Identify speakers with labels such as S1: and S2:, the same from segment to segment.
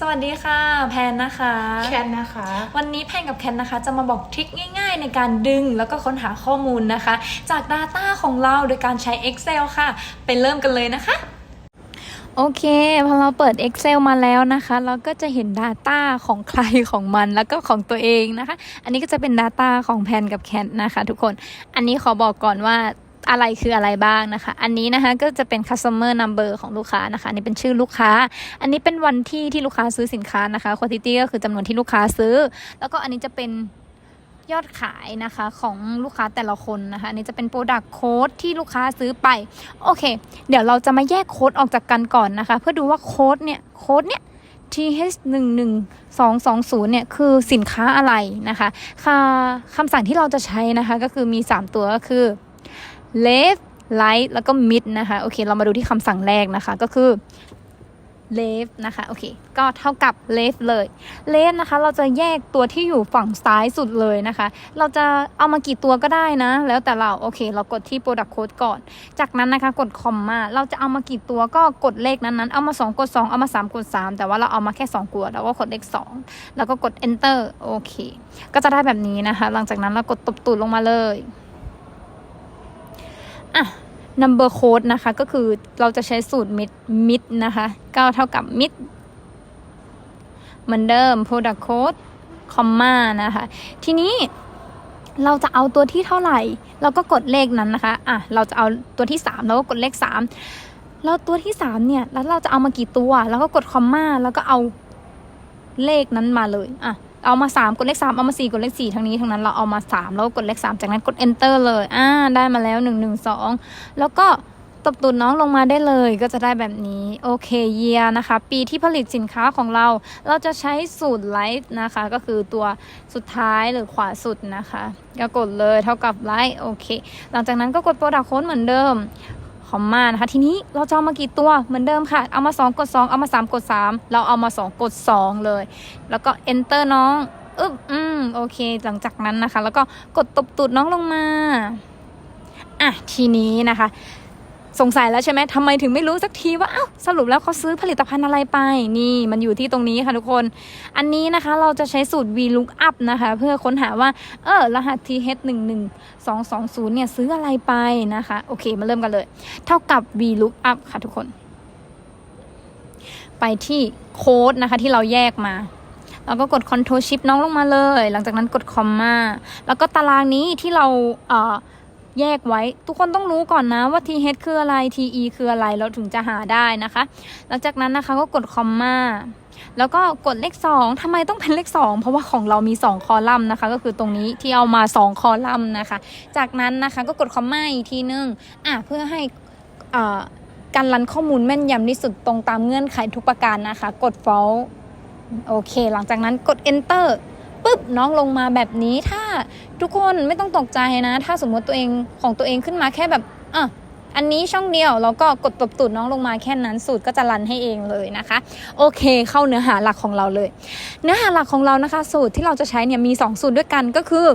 S1: สวัสดีค่ะ แพนนะคะ
S2: แคนนะคะ
S1: วันนี้แพนกับแคนนะคะ จะมาบอกทริคง่ายๆ ในการดึงแล้วก็ค้นหาข้อมูลนะคะ จาก Data ของเราโดยการใช้ Excel ค่ะ ไปเริ่มกันเลยนะคะ โอเคพอเราเปิด Excel มาแล้วนะคะ เราก็จะเห็น Data ของใครของมันแล้วก็ของตัวเองนะคะ อันนี้ก็จะเป็น Data ของแพนกับแคนนะคะ ทุกคน อันนี้ขอบอกก่อนว่า อะไรคืออะไรบ้างนะคะ อันนี้นะคะก็จะเป็น customer number ของลูกค้านะคะอันนี้เป็นชื่อลูกค้า อันนี้เป็นวันที่ที่ลูกค้าซื้อสินค้านะคะ quantity ก็คือจำนวนที่ลูกค้าซื้อ แล้วก็อันนี้จะเป็นยอดขายนะคะของลูกค้าแต่ละคนนะคะอันนี้จะเป็น product code ที่ลูกค้าซื้อไป โอเค เดี๋ยวเราจะมาแยกโค้ดออกจากกันก่อนนะคะ เพื่อดูว่าโค้ดเนี่ยโค้ดเนี่ย th 1 1 2 2 0เนี่ยคือสินค้าอะไรนะคะค่ะคำสั่งที่เราจะใช้นะคะก็คือมี 3 ตัวก็คือ left right แล้วก็ mid นะคะโอเค เรามาดูที่คำสั่งแรกนะคะก็คือ left นะคะโอเค ก็เท่ากับ left เลย left นะคะ เราจะแยกตัวที่อยู่ฝั่งซ้ายสุดเลยนะคะ เราจะเอามากี่ตัวก็ได้นะ แล้วแต่เราโอเค เรากดที่ product code ก่อน จากนั้นนะคะกด comma เราจะเอามากี่ตัวก็กดเลขนั้นๆ เอามา 2 กด 2 เอามา 3 กด 3 แต่ว่าเราเอามาแค่2ตัวแล้วก็กดเลข 2 แล้วก็กด enter โอเค ก็จะได้แบบนี้นะคะ หลังจากนั้นเรากดตบตูดลงมาเลย อะ number code นะคะ ก็คือเราจะใช้สูตร mid mid นะคะก็เท่ากับ mid เหมือนเดิม product code comma นะคะ ทีนี้เราจะเอาตัวที่เท่าไหร่ เราก็กดเลขนั้นนะคะ อะ เราจะเอาตัวที่ 3 เราก็กดเลข 3 แล้วตัวที่ 3 เนี่ย แล้วเราจะเอามากี่ตัว แล้วก็กดคอมมาแล้วก็เอา เลขนั้นมาเลยอะเอามา 3 กดเลข 3 เอามา 4 กดเลข 4 ทั้งนี้ทั้งนั้นเราเอามา 3 แล้วกดเลข 3 จากนั้นกด enter เลยอ่าได้มาแล้ว 1 1 2 แล้วก็ตบตูดน้องลงมาได้เลยก็จะได้แบบนี้โอเคเยียนะคะ ปีที่ผลิตสินค้าของเรา เราจะใช้สูตรไลท์นะคะ ก็คือตัวสุดท้ายหรือขวาสุดนะคะ ก็กดเลยเท่ากับไลท์โอเค หลังจากนั้นก็กด product code เหมือนเดิม คอมมานะคะทีนี้เราจะเอามากี่ตัวเหมือนเดิมค่ะ เอามา 2 กด 2 เอามา 3 กด 3 เราเอามา 2 กด 2 เลย แล้วก็ enter น้องอึ๊บอืมโอเค หลังจากนั้นนะคะ แล้วก็กดตบตูดน้องลงมา อะ ทีนี้นะคะ สงสัยแล้วใช่ไหมทำไมถึงไม่รู้สักทีว่าอ้าวสรุปแล้วเขาซื้อผลิตภัณฑ์อะไรไป นี่มันอยู่ที่ตรงนี้ค่ะทุกคน อันนี้นะคะเราจะใช้สูตร VLOOKUP นะคะ เพื่อค้นหาว่า เออ รหัส TH 1 1 2 2 0 เนี่ยซื้ออะไรไปนะคะ โอเค มาเริ่มกันเลย เท่ากับ VLOOKUP ค่ะทุกคน ไปที่โค้ดนะคะ ที่เราแยกมาแล้วก็กด Ctrl Shift น้องลงมาเลย หลังจากนั้นกด comma แล้วก็ตารางนี้ที่เราเอ่อ แยกไว้ ทุกคนต้องรู้ก่อนนะว่า th คืออะไร te คืออะไรเราถึงจะหาได้นะคะ หลังจากนั้นนะคะก็กด comma แล้วก็กดเลข 2ทำไมต้องเป็นเลข 2 เพราะว่าของเรามี 2 คอลัมน์นะคะ ก็คือตรงนี้ที่เอามา 2 คอลัมน์นะคะ จากนั้นนะคะก็กด comma อีกทีนึงอะเพื่อให้อ่าการรันข้อมูลแม่นยำที่สุดตรงตามเงื่อนไขทุกประการนะคะ กด false โอเค หลังจากนั้นกด enter ปุ๊บน้องลงมาแบบนี้ถ้าทุกคนไม่ต้องตกใจนะ ถ้าสมมติตัวเองของตัวเองขึ้นมาแค่แบบอะอันนี้ช่องเดียวแล้วก็กดตบตูดน้องลงมาแค่นั้นสูตรก็จะรันให้เองเลยนะคะ โอเคเข้าเนื้อหาหลักของเราเลย เนื้อหาหลักของเรานะคะ สูตรที่เราจะใช้เนี่ยมี 2 สูตรด้วยกันก็คือ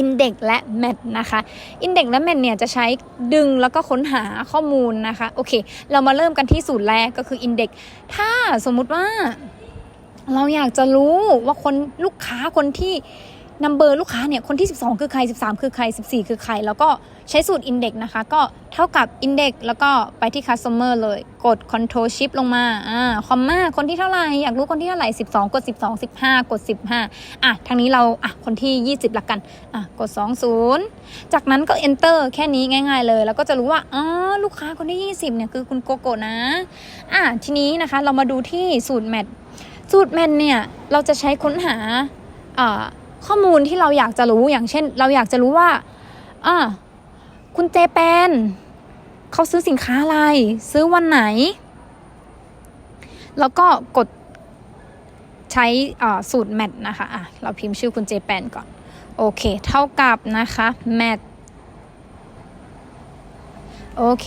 S1: Index และ Match นะคะ Index และ Match เนี่ยจะใช้ดึงแล้วก็ค้นหาข้อมูลนะคะโอเค เรามาเริ่มกันที่สูตรแรกก็คือ Index ถ้าสมมุติว่า เราอยากจะรู้ว่าคนลูกค้าคนที่นัมเบอร์ลูกค้าเนี่ย คนที่ 12 คือใคร 13 คือใคร 14 คือใคร แล้วก็ใช้สูตร Index นะคะ ก็เท่ากับ Index แล้วก็ไปที่ Customer เลย กด Control Shift ลงมา อ่า คอมมาคนที่เท่าไหร่ อยากรู้คนที่เท่าไหร่ 12 กด 12 15 กด 15 อะ ทางนี้เรา อะ คนที่ 20 ละกัน อะ กด 20 จากนั้นก็ Enter แค่นี้ง่าย ๆ เลย แล้วก็จะรู้ว่า อ๋อ ลูกค้าคนที่ 20 เนี่ย คือคุณโกโก้นะ อะ ทีนี้นะคะ เรามาดูที่สูตรแมท สูตรแมนเนี่ยเราจะใช้ค้นหาข้อมูลที่เราอยากจะรู้อย่างเช่น เราอยากจะรู้ว่าอ่าคุณเจแปนเขาซื้อสินค้าอะไร ซื้อวันไหน แล้วก็กดใช้สูตรแมทนะคะอะเราพิมพ์ชื่อคุณเจแปนก่อน โอเค เท่ากับนะคะแมท โอเค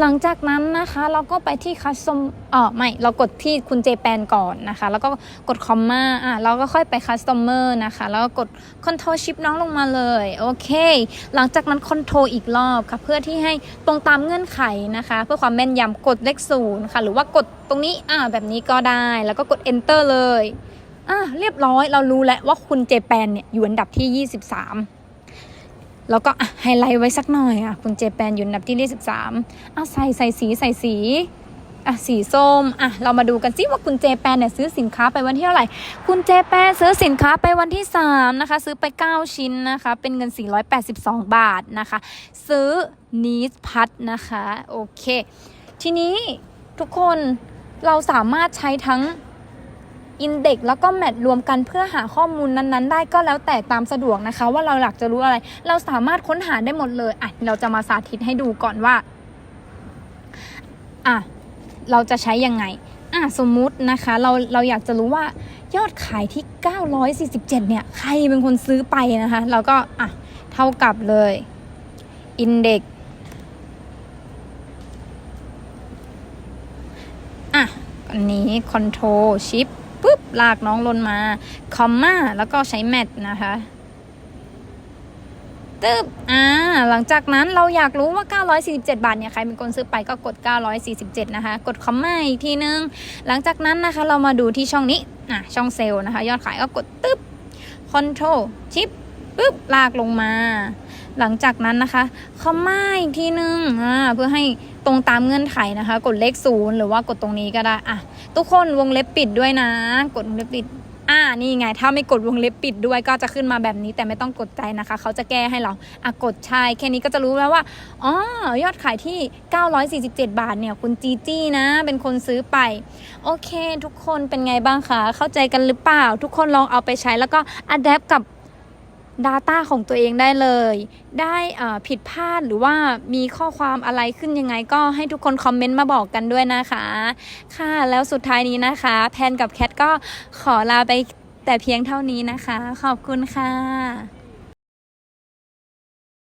S1: หลังจากนั้นนะคะเราก็ไปที่คัสตอมอ๋อไม่เรากดที่คุณเจแปนก่อนนะคะ แล้วก็กดคอมมาอะเราก็ค่อยไปคัสตอมเมอร์นะคะ แล้วก็กดคอนโทรชิปน้องลงมาเลย โอเค หลังจากนั้นคอนโทรอีกรอบค่ะ เพื่อที่ให้ตรงตามเงื่อนไขนะคะ เพื่อความแม่นยำกดเลขศูนย์ค่ะ หรือว่ากดตรงนี้อ่าแบบนี้ก็ได้ แล้วก็กด enter เลยอะเรียบร้อยเรารู้แล้วว่าคุณเจแปนเนี่ยอยู่อันดับที่ 23 แล้วก็ไฮไลท์ไว้สักหน่อยอะคุณเจแปนอยู่อันดับที่23อะใส่ใส่สีใส่สีอะสีส้มอะเรามาดูกันซิว่าคุณเจแปนเนี่ยซื้อสินค้าไปวันที่เท่าไหร่ คุณเจแปนซื้อสินค้าไปวันที่3นะคะซื้อไป 9 ชิ้นนะคะ เป็นเงิน 482 บาทนะคะ ซื้อนีสพัดนะคะ โอเค ทีนี้ทุกคนเราสามารถใช้ทั้ง อินเด็กแล้วก็แมทรวมกันเพื่อหาข้อมูลนั้นๆ ได้ก็แล้วแต่ตามสะดวกนะคะ ว่าเราอยากจะรู้อะไร เราสามารถค้นหาได้หมดเลยอะเราจะมาสาธิตให้ดูก่อนว่าอะเราจะใช้ยังไงอะสมมุตินะคะ เราเราอยากจะรู้ว่ายอดขายที่ 947 เนี่ย ใครเป็นคนซื้อไปนะคะ เราก็อะเท่ากับเลยอินเด็กอะอันนี้คอนโทรชิ ปุ๊บลากน้องลนมาคอมมาแล้วก็ใช้แมทนะคะตึบอ่า หลังจากนั้นเราอยากรู้ว่า 947 บาทเนี่ยใครเป็นคนซื้อไปก็กด 947 นะคะ กดคอมมาอีกทีนึง หลังจากนั้นนะคะเรามาดูที่ช่องนี้ อะ ช่องเซลล์นะคะ ยอดขายก็กดตึบคอนโทรชิปปุ๊บ ลากลงมา หลังจากนั้นนะคะคอมมาอีกทีนึงอ่าเพื่อให้ตรงตามเงื่อนไขนะคะ กดเลขศูนย์หรือว่ากดตรงนี้ก็ได้อะทุกคนวงเล็บปิดด้วยนะ กดวงเล็บปิดอ่านี่ไง ถ้าไม่กดวงเล็บปิดด้วยก็จะขึ้นมาแบบนี้แต่ไม่ต้องกดใจนะคะ เขาจะแก้ให้เราอะกดใช่แค่นี้ก็จะรู้แล้วว่าอ๋อยอดขายที่ 947 บาทเนี่ย คุณจีจี้นะ เป็นคนซื้อไป โอเค ทุกคนเป็นไงบ้างคะ เข้าใจกันหรือเปล่า ทุกคนลองเอาไปใช้แล้วก็อัดแอปกับ Data ของตัวเองได้เลย ได้ผิดพลาดหรือว่ามีข้อความอะไรขึ้นยังไงก็ให้ทุกคนคอมเมนต์มาบอกกันด้วยนะคะ ค่ะแล้วสุดท้ายนี้นะคะ แพนกับแคทก็ขอลาไปแต่เพียงเท่านี้นะคะ ขอบคุณค่ะ